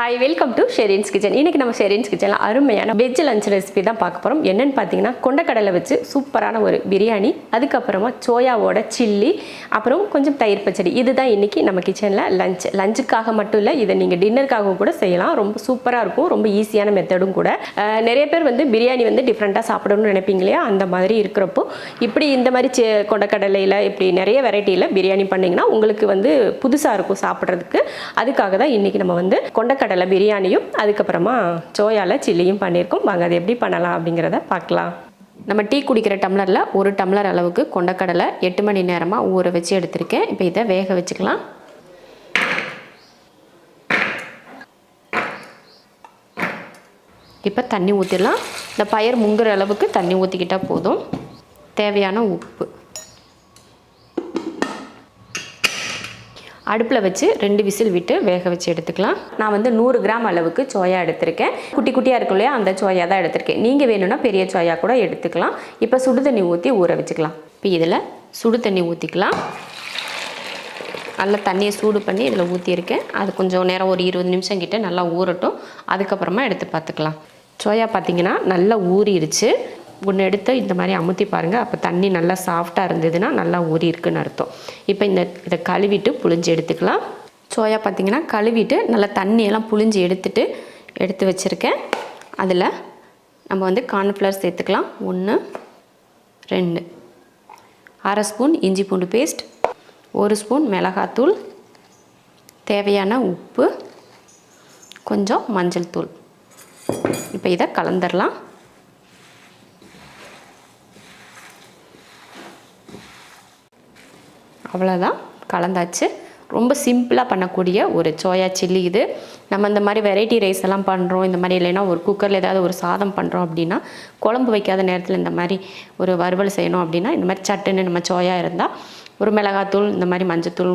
Hi welcome to Sherin's kitchen இன்னைக்கு நம்ம ஷெரின்ஸ் கிச்சனில் அருமையான வெஜ் லஞ்ச் ரெசிபி தான் பார்க்க போகிறோம் என்னென்னு பார்த்தீங்கன்னா கொண்டக்கடலை வச்சு சூப்பரான ஒரு பிரியாணி அதுக்கப்புறமா சோயாவோட சில்லி அப்புறம் கொஞ்சம் தயிர் பச்சடி. இதுதான் இன்றைக்கி நம்ம கிச்சனில் லஞ்ச் லஞ்சுக்காக மட்டும் இல்லை இதை நீங்கள் டின்னருக்காகவும் கூட செய்யலாம். ரொம்ப சூப்பராக இருக்கும் ரொம்ப ஈஸியான மெத்தடும் கூட. நிறைய பேர் வந்து பிரியாணி வந்து டிஃப்ரெண்ட்டாக சாப்பிடணும்னு நினைப்பீங்க இல்லையா? அந்த மாதிரி இருக்கிறப்போ. இப்படி இந்த மாதிரி சே கொண்டக்கடலையில் இப்படி நிறைய வெரைட்டியில் பிரியாணி பண்ணிங்கன்னா உங்களுக்கு வந்து புதுசாக இருக்கும் சாப்பிட்றதுக்கு. அதுக்காக தான் இன்றைக்கி நம்ம வந்து கொண்டக்கடலை பிரியாணியும் அதுக்கப்புறமா சோயாவில் சில்லியும் பண்ணியிருக்கோம் வாங்க அது எப்படி பண்ணலாம் அப்படிங்கிறத பார்க்கலாம். நம்ம டீ குடிக்கிற டம்ளரில் ஒரு டம்ளர் அளவுக்கு கொண்டக்கடலை எட்டு மணி நேரமாக ஊற வச்சு எடுத்திருக்கேன். இப்போ இதை வேக வச்சுக்கலாம். இப்போ தண்ணி ஊற்றிடலாம் இந்த பயிர் முங்குற அளவுக்கு தண்ணி ஊற்றிக்கிட்டால் போதும். தேவையான உப்பு. அடுப்பில் வச்சு ரெண்டு விசில் விட்டு வேக வச்சு எடுத்துக்கலாம். நான் வந்து நூறு கிராம் அளவுக்கு சோயா எடுத்திருக்கேன். குட்டி குட்டியாக இருக்கும் இல்லையா அந்த சோயா தான் எடுத்திருக்கேன். நீங்கள் வேணும்னா பெரிய சோயா கூட எடுத்துக்கலாம். இப்போ சுடு தண்ணி ஊற்றி ஊற வச்சுக்கலாம். இப்போ இதில் சுடு தண்ணி ஊற்றிக்கலாம் நல்லா தண்ணியை சூடு பண்ணி இதில் ஊற்றியிருக்கேன் அது கொஞ்சம் நேரம் ஒரு இருபது நிமிஷம் கிட்ட நல்லா ஊறட்டும். அதுக்கப்புறமா எடுத்து பார்த்துக்கலாம். சோயா பார்த்தீங்கன்னா நல்லா ஊறிடுச்சு ஒன்று எடுத்து இந்த மாதிரி அமுத்தி பாருங்கள் அப்போ தண்ணி நல்லா சாஃப்டாக இருந்ததுன்னா நல்லா ஊறி இருக்குன்னு அர்த்தம். இப்போ இந்த இதை கழுவிட்டு புழிஞ்சு எடுத்துக்கலாம். சோயா பார்த்தீங்கன்னா கழுவிட்டு நல்லா தண்ணியெல்லாம் புழிஞ்சு எடுத்துட்டு எடுத்து வச்சுருக்கேன். அதில் நம்ம வந்து கார்ன்ஃப்ளவர் சேர்த்துக்கலாம். ஒன்று ரெண்டு. அரை ஸ்பூன் இஞ்சி பூண்டு பேஸ்ட் ஒரு ஸ்பூன் மிளகாத்தூள் தேவையான உப்பு கொஞ்சம் மஞ்சள் தூள். இப்போ இதை கலந்துடலாம் அவ்வளோதான் கலந்தாச்சு. ரொம்ப சிம்பிளாக பண்ணக்கூடிய ஒரு சோயா சில்லி இது. நம்ம இந்த மாதிரி வெரைட்டி ரைஸ் எல்லாம் பண்ணுறோம் இந்த மாதிரி இல்லைன்னா ஒரு குக்கரில் ஏதாவது ஒரு சாதம் பண்ணுறோம் அப்படின்னா குழம்பு வைக்காத நேரத்தில் இந்த மாதிரி ஒரு வறுவல் செய்யணும் அப்படின்னா இந்த மாதிரி சட்டுன்னு நம்ம சோயா இருந்தால் ஒரு மிளகாத்தூள் இந்த மாதிரி மஞ்சத்தூள்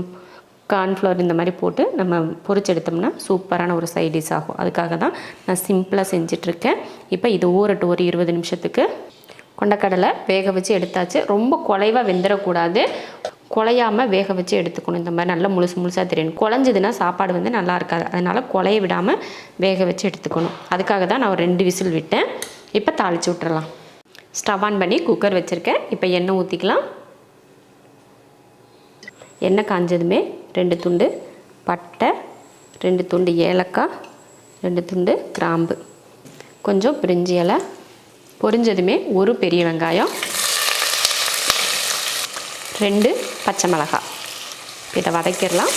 கார்ன்ஃப்ளவர் இந்த மாதிரி போட்டு நம்ம பொரிச்சு எடுத்தோம்னா சூப்பரான ஒரு சைட் டிஷ் ஆகும். அதுக்காக தான் நான் சிம்பிளாக செஞ்சிட்ருக்கேன். இப்போ இது ஊறட்டு ஒரு இருபது நிமிஷத்துக்கு கொண்டக்கடலை வேக வச்சு எடுத்தாச்சு. ரொம்ப குலைவாக வெந்துடக்கூடாது குலையாமல் வேக வச்சு எடுத்துக்கணும். இந்த மாதிரி நல்லா முழுசு முழுசாக தெரியணும் குழஞ்சதுன்னா சாப்பாடு வந்து நல்லா இருக்காது. அதனால் குலைய விடாமல் வேக வச்சு எடுத்துக்கணும். அதுக்காக தான் நான் ஒரு ரெண்டு விசில் விட்டேன். இப்போ தாளித்து விட்டுறலாம். ஸ்டவ் ஆன் பண்ணி குக்கர் வச்சுருக்கேன். இப்போ எண்ணெய் ஊற்றிக்கலாம் எண்ணெய் காஞ்சதுமே ரெண்டு துண்டு பட்டை ரெண்டு துண்டு ஏலக்காய் ரெண்டு துண்டு கிராம்பு. கொஞ்சம் பிரிஞ்சி இலை. பொரிஞ்சதுமே ஒரு பெரிய வெங்காயம். ரெண்டு பச்சை மிளகாய் இதை வதக்கிடலாம்.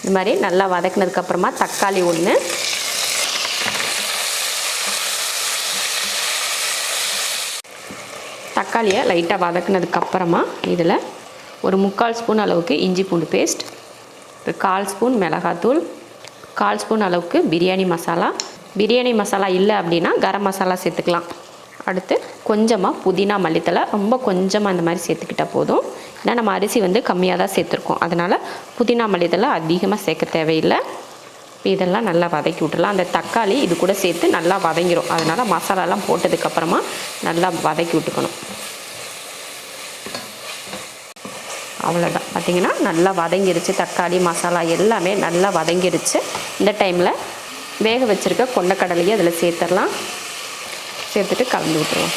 இந்த மாதிரி நல்லா வதக்கினதுக்கப்புறமா தக்காளி ஒன்று தக்காளியை லைட்டாக வதக்குனதுக்கப்புறமா இதில் ஒரு முக்கால் ஸ்பூன் அளவுக்கு இஞ்சி பூண்டு பேஸ்ட் ஒரு கால் ஸ்பூன் மிளகாத்தூள் கால் ஸ்பூன் அளவுக்கு பிரியாணி மசாலா. பிரியாணி மசாலா இல்லை அப்படின்னா கரம் மசாலா சேர்த்துக்கலாம். அடுத்து கொஞ்சமாக புதினா மல்லித்தலை ரொம்ப கொஞ்சமாக இந்த மாதிரி சேர்த்துக்கிட்டால் போதும். ஏன்னா நம்ம அரிசி வந்து கம்மியாக தான் சேர்த்துருக்கோம். அதனால் புதினா மல்லித்தலை அதிகமாக சேர்க்க தேவையில்லை. இதெல்லாம் நல்லா வதக்கி விட்டுலாம் அந்த தக்காளி இது கூட சேர்த்து நல்லா வதங்கிடும் அதனால் மசாலாலாம் போட்டதுக்கப்புறமா நல்லா வதக்கி விட்டுக்கணும். அவ்வளோதான் பார்த்திங்கன்னா நல்லா வதங்கிருச்சு. தக்காளி மசாலா எல்லாமே நல்லா வதங்கிருச்சு. இந்த டைமில் வேக வச்சுருக்க கொண்டக்கடலையும் அதில் சேர்த்துடலாம். சேர்த்துட்டு கலந்து விட்டுருவோம்.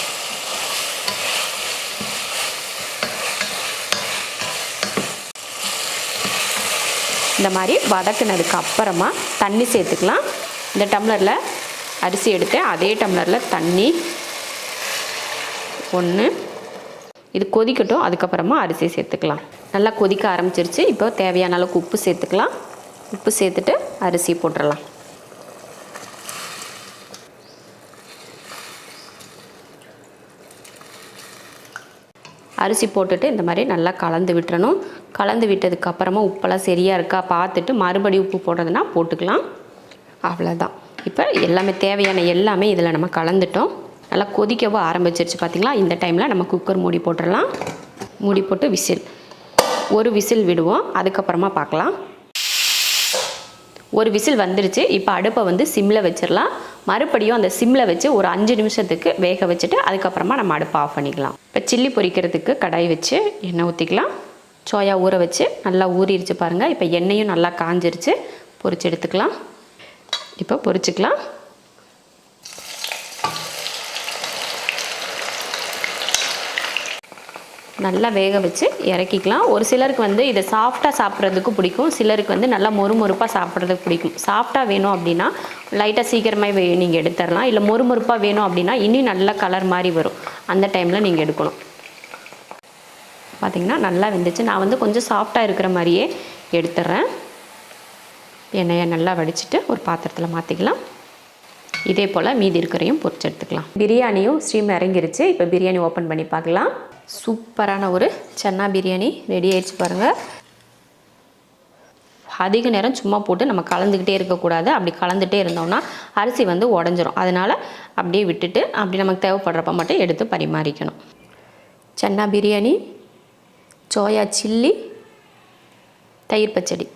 இந்த மாதிரி வதக்குனதுக்கு அப்புறமா தண்ணி சேர்த்துக்கலாம். இந்த டம்ளரில் அரிசி எடுத்து அதே டம்ளரில் தண்ணி ஒன்று இது கொதிக்கட்டும் அதுக்கப்புறமா அரிசி சேர்த்துக்கலாம். நல்லா கொதிக்க ஆரம்பிச்சிருச்சு. இப்போ தேவையான அளவுக்கு உப்பு சேர்த்துக்கலாம். உப்பு சேர்த்துட்டு அரிசி போட்டுடலாம் அரிசி போட்டுட்டு இந்த மாதிரி நல்லா கலந்து விட்டுறணும். கலந்து விட்டதுக்கப்புறமா உப்பெல்லாம் சரியாக இருக்கா பார்த்துட்டு மறுபடியும் உப்பு போடுறதுனா போட்டுக்கலாம். அவ்வளோதான் இப்போ எல்லாமே தேவையான எல்லாமே இதில் நம்ம கலந்துட்டோம். நல்லா கொதிக்கவும் ஆரம்பிச்சிருச்சு பார்த்திங்களா இந்த டைமில் நம்ம குக்கர் மூடி போட்டுடலாம். மூடி போட்டு விசில். ஒரு விசில் விடுவோம். அதுக்கப்புறமா பார்க்கலாம். ஒரு விசில் வந்துருச்சு. இப்போ அடுப்பை வந்து சிம்மில் வச்சிடலாம். மறுபடியும் அந்த சிம்மில் வச்சு ஒரு அஞ்சு நிமிஷத்துக்கு வேக வச்சுட்டு அதுக்கப்புறமா நம்ம அடுப்பை ஆஃப் பண்ணிக்கலாம். இப்போ சில்லி பொரிக்கிறதுக்கு கடாய் வச்சு எண்ணெய் ஊற்றிக்கலாம் சோயா ஊற வச்சு நல்லா ஊறிடுச்சு பாருங்கள் இப்போ எண்ணெயும் நல்லா காஞ்சிருச்சு. பொரிச்சு எடுத்துக்கலாம். இப்போ பொரிச்சுக்கலாம். நல்லா வேக வச்சு இறக்கிக்கலாம். ஒரு சிலருக்கு வந்து இதை சாஃப்டாக சாப்பிட்றதுக்கு பிடிக்கும். சிலருக்கு வந்து நல்லா மொறுமொறுப்பாக சாப்பிட்றதுக்கு பிடிக்கும். சாஃப்டாக வேணும் அப்படின்னா லைட்டாக சீக்கிரமாக நீங்கள் எடுத்துடலாம். இல்லை மொறுமொறுப்பாக வேணும் அப்படின்னா இன்னும் நல்ல கலர் மாதிரி வரும். அந்த டைமில் நீங்கள் எடுக்கணும். பார்த்திங்கன்னா நல்லா வெந்துச்சு. நான் வந்து கொஞ்சம் சாஃப்டாக இருக்கிற மாதிரியே எடுத்துடுறேன் எண்ணெயை நல்லா வடிச்சிட்டு ஒரு பாத்திரத்தில் மாற்றிக்கலாம் இதே போல் மீதி இருக்கிறையும் பொறிச்சு எடுத்துக்கலாம். பிரியாணியும் ஸ்டீம் இறங்கிருச்சு. இப்போ பிரியாணி ஓப்பன் பண்ணி பார்க்கலாம். சூப்பரான ஒரு சன்னா பிரியாணி ரெடி ஆயிடுச்சு பாருங்கள் அதிக நேரம் சும்மா போட்டு நம்ம கலந்துக்கிட்டே இருக்கக்கூடாது. அப்படி கலந்துகிட்டே இருந்தோம்னா அரிசி வந்து உடஞ்சிரும். அதனால் அப்படியே விட்டுட்டு அப்படி நமக்கு தேவைப்படுறப்ப மட்டும் எடுத்து பரிமாறிக்கணும். சன்னா பிரியாணி சோயா சில்லி தயிர் பச்சடி.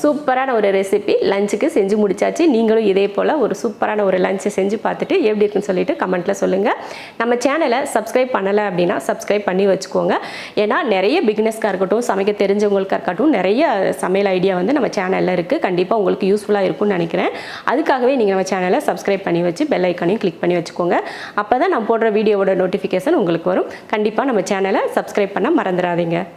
சூப்பரான ஒரு ரெசிபி லஞ்சுக்கு செஞ்சு முடிச்சாச்சு. நீங்களும் இதே போல் ஒரு சூப்பரான ஒரு லஞ்சை செஞ்சு பார்த்துட்டு எப்படி இருக்குன்னு சொல்லிட்டு கமெண்ட்டில் சொல்லுங்கள் நம்ம சேனலை சப்ஸ்கிரைப் பண்ணலை அப்படின்னா சப்ஸ்கிரைப் பண்ணி வச்சுக்கோங்க. ஏன்னா நிறைய பிக்னஸ்க்காக இருக்கட்டும் சமைக்க தெரிஞ்சவங்களுக்காக இருக்கட்டும் நிறைய சமையல் ஐடியா வந்து நம்ம சேனலில் இருக்குது கண்டிப்பாக உங்களுக்கு யூஸ்ஃபுல்லாக இருக்கும்னு நினைக்கிறேன். அதுக்காகவே நீங்கள் நம்ம சேனலை சப்ஸ்கிரைப் பண்ணி வச்சு பெல் ஐக்கானையும் கிளிக் பண்ணி வச்சுக்கோங்க. அப்போ தான் நான் போடுற வீடியோவோட நோட்டிஃபிகேஷன் உங்களுக்கு வரும். கண்டிப்பாக நம்ம சேனலை சப்ஸ்கிரைப் பண்ண மறந்துடாதீங்க.